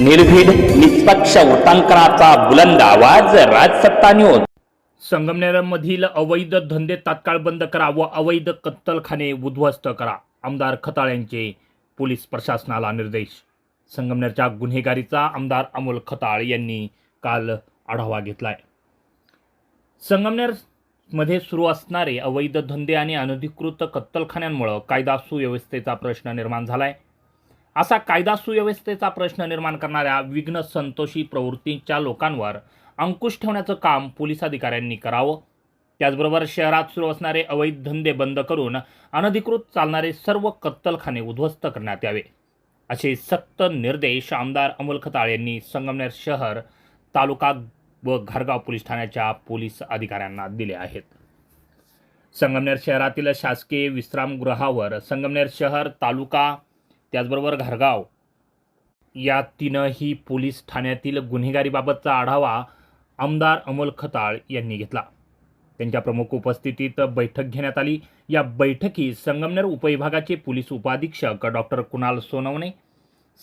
निर्भीड निष्पक्ष उटंकराचा बुलंद आवाज राजसत्ता न्यूज संगमनेरमधील अवैध धंदे तात्काळ बंद करा व अवैध कत्तलखाने उद्ध्वस्त करा आमदार खताळ यांचे पोलीस प्रशासनाला निर्देश. संगमनेरच्या गुन्हेगारीचा आमदार अमोल खताळ यांनी काल आढावा घेतलाय. संगमनेरमध्ये सुरू असणारे अवैध धंदे आणि अनधिकृत कत्तलखान्यांमुळं कायदा सुव्यवस्थेचा प्रश्न निर्माण झालाय. असा कायदा सुव्यवस्थेचा प्रश्न निर्माण करणाऱ्या विघ्न संतोषी प्रवृत्तीच्या लोकांवर अंकुश ठेवण्याचं काम पोलीस अधिकाऱ्यांनी करावं. त्याचबरोबर शहरात सुरू असणारे अवैध धंदे बंद करून अनधिकृत चालणारे सर्व कत्तलखाने उद्ध्वस्त करण्यात यावे. असे सक्त निर्देश आमदार अमोल खताळ यांनी संगमनेर शहर तालुका व घरगाव पोलीस ठाण्याच्या पोलीस अधिकाऱ्यांना दिले आहेत. संगमनेर शहरातील शासकीय विश्रामगृहावर संगमनेर शहर तालुका त्याचबरोबर घारगाव. या तीनही पोलीस ठाण्यातील गुन्हेगारीबाबतचा आढावा आमदार अमोल खताळ यांनी घेतला. त्यांच्या प्रमुख उपस्थितीत बैठक घेण्यात आली. या बैठकीत संगमनेर उपविभागाचे पोलीस उपाधीक्षक डॉक्टर कुणाल सोनवणे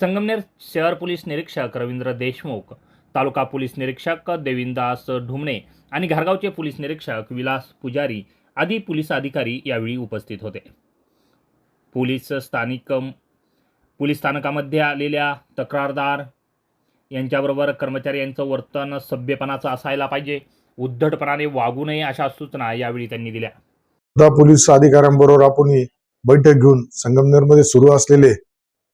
संगमनेर शहर पोलीस निरीक्षक रवींद्र देशमुख तालुका पोलीस निरीक्षक देविंदास ढुमणे आणि घारगावचे पोलीस निरीक्षक विलास पुजारी आदी पोलीस अधिकारी यावेळी उपस्थित होते. पोलीस स्थानिक पोलीस स्थानकामध्ये आलेल्या तक्रारदार यांच्याबरोबर कर्मचारी यांचं वर्तन सभ्यपणाचं असायला पाहिजे उद्धटपणाने वागू नये अशा सूचना यावेळी त्यांनी दिल्या. सुद्धा पोलीस अधिकाऱ्यांबरोबर आपण बैठक घेऊन संगमनेरमध्ये सुरू असलेले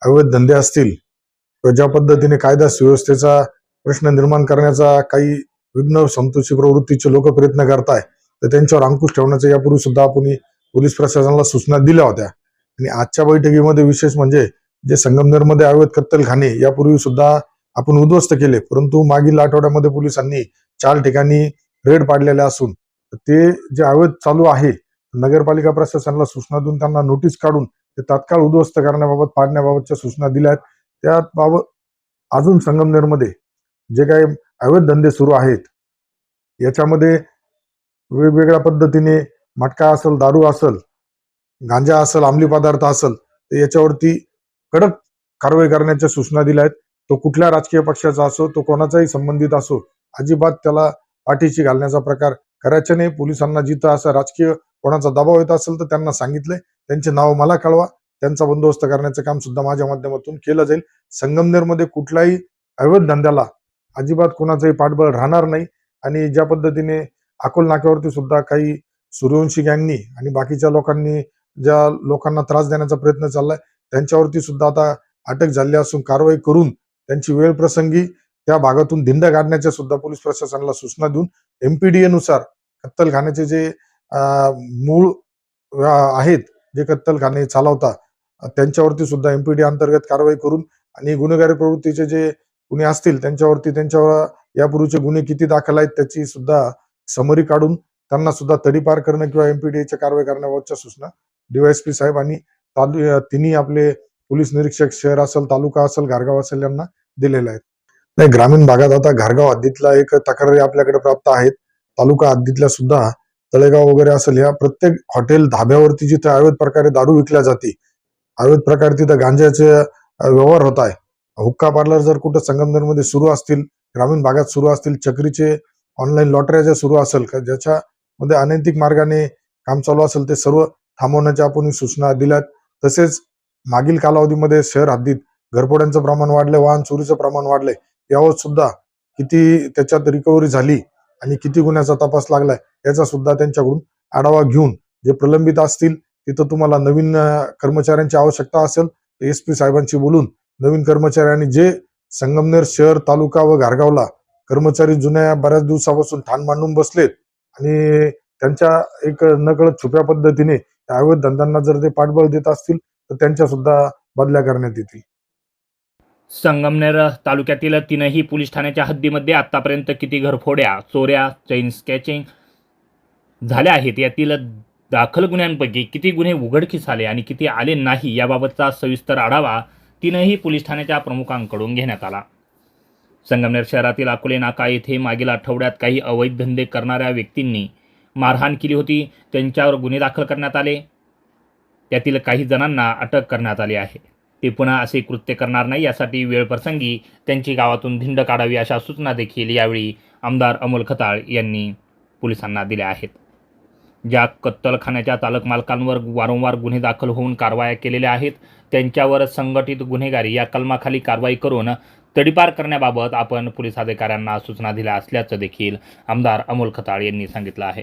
अवैध धंदे असतील किंवा ज्या पद्धतीने कायदा सुव्यवस्थेचा प्रश्न निर्माण करण्याचा काही विघ्न संतोषी प्रवृत्तीचे लोक प्रयत्न करताय तर त्यांच्यावर अंकुश ठेवण्याचा यापूर्वी सुद्धा आपण पोलीस प्रशासनाला सूचना दिल्या होत्या. आणि आजच्या बैठकीमध्ये विशेष म्हणजे जे संगमनेरमध्ये अवैध कत्तलखाने यापूर्वी सुद्धा आपण उद्ध्वस्त केले. परंतु मागील आठवड्यामध्ये पोलिसांनी चार ठिकाणी रेड पाडलेले असून ते जे अवैध चालू आहे नगरपालिका प्रशासनाला सूचना देऊन त्यांना नोटीस काढून ते तात्काळ उद्ध्वस्त करण्याबाबत पाडण्याबाबतच्या सूचना दिल्या आहेत त्याबाबत अजून संगमनेरमध्ये जे काही अवैध धंदे सुरू आहेत याच्यामध्ये वेगवेगळ्या पद्धतीने मटका असेल दारू असेल गांजा असेल अंमली पदार्थ असेल तर याच्यावरती कडक कारवाई करण्याच्या सूचना दिल्या आहेत. तो कुठल्या राजकीय पक्षाचा असो तो कोणाचाही संबंधित असो अजिबात त्याला पाठीशी घालण्याचा प्रकार करायचा नाही. पोलिसांना जिथं असं राजकीय कोणाचा दबाव येत असेल तर त्यांना सांगितलंय त्यांचे नाव मला कळवा. त्यांचा बंदोबस्त करण्याचं काम सुद्धा माझ्या माध्यमातून केलं जाईल. संगमनेरमध्ये कुठल्याही अवैध धंद्याला अजिबात कोणाचंही पाठबळ राहणार नाही. आणि ज्या पद्धतीने अकोल नाक्यावरती सुद्धा काही सूर्यवंशी गँगनी आणि बाकीच्या लोकांनी ज्या लोकांना त्रास देण्याचा प्रयत्न चाललाय त्यांच्यावरती सुद्धा आता अटक झाली असून कारवाई करून त्यांची वेळ प्रसंगी त्या भागातून धिंड काढण्याच्या सुद्धा पोलीस प्रशासनाला सूचना देऊन एमपीडीए नुसार कत्तलखान्याचे जे मूळ आहेत जे कत्तलखाने चालवता त्यांच्यावरती सुद्धा एमपीडी अंतर्गत कारवाई करून आणि गुन्हेगारी प्रवृत्तीचे जे गुन्हे असतील त्यांच्यावरती त्यांच्यावर यापूर्वीचे गुन्हे किती दाखल आहेत त्याची सुद्धा समरी काढून त्यांना सुद्धा तडीपार करणं किंवा एमपीडीएच्या कारवाई करण्याबाबतच्या सूचना डीवायएसपी साहेब आणि तालु तिन्ही आपले पोलीस निरीक्षक शहर असेल तालुका असेल गारगाव असेल यांना दिलेले आहेत. नाही ग्रामीण भागात आता घारगाव हद्दीतला एक तक्रारी आपल्याकडे प्राप्त आहेत. तालुका हद्दीतल्या सुद्धा तळेगाव वगैरे असेल या प्रत्येक हॉटेल धाब्यावरती जिथे अवैध प्रकारे दारू विकल्या जाते अवैध प्रकारे तिथं गांजाचे व्यवहार होत आहे. हुक्का पार्लर जर कुठं संगमनेरमध्ये सुरू असतील ग्रामीण भागात सुरू असतील चक्रीचे ऑनलाईन लॉटऱ्या ज्या सुरू असेल का ज्याच्यामध्ये अनैतिक मार्गाने काम चालू असेल ते सर्व थांबवण्याच्या आपण सूचना दिल्यात. तसेच मागील कालावधीमध्ये शहर हद्दीत घरफोड्यांचं प्रमाण वाढलंय वाहन चोरीचं प्रमाण वाढलंय यावर सुद्धा किती त्याच्यात रिकव्हरी झाली आणि किती गुन्ह्याचा तपास लागलाय याचा सुद्धा त्यांच्याकडून आढावा घेऊन जे प्रलंबित असतील तिथं तुम्हाला नवीन कर्मचाऱ्यांची आवश्यकता असेल तर एस पी साहेबांशी बोलून नवीन कर्मचाऱ्यांनी जे संगमनेर शहर तालुका व घारगावला कर्मचारी जुन्या बऱ्याच दिवसापासून ठाण मांडून बसलेत आणि त्यांच्या एक नकळत छुप्या पद्धतीने त्या अवैध धंद्यांना जर ते पाठबळ देत असतील तर त्यांच्या सुद्धा बदल्या करण्यात येतील. संगमनेर तालुक्यातील तीनही पोलीस ठाण्याच्या हद्दीमध्ये आतापर्यंत किती घरफोड्या चोऱ्या चैन स्कॅचिंग झाल्या आहेत? यातील दाखल गुन्ह्यांपैकी किती गुन्हे उघडकीस आले आणि किती आले नाही याबाबतचा सविस्तर आढावा तीनही पोलीस ठाण्याच्या प्रमुखांकडून घेण्यात आला. संगमनेर शहरातील अकोले नाका येथे मागील आठवड्यात काही अवैध धंदे करणाऱ्या व्यक्तींनी मारहाण केली होती. त्यांच्यावर गुन्हे दाखल करण्यात आले. त्यातील काही जणांना अटक करण्यात आली आहे. ते पुन्हा असे कृत्य करणार नाही यासाठी वेळप्रसंगी त्यांची गावातून धिंड काढावी अशा सूचना देखील यावेळी आमदार अमोल खताळ यांनी पोलिसांना दिल्या आहेत. ज्या कत्तलखान्याच्या चालक मालकांवर वारंवार गुन्हे दाखल होऊन कारवाया केलेल्या आहेत. त्यांच्यावर संघटित गुन्हेगारी या कलमाखाली कारवाई करून तडीपार करण्याबाबत आपण पोलीस अधिकाऱ्यांना सूचना दिल्या असल्याचं देखील आमदार अमोल खताळ यांनी सांगितलं आहे.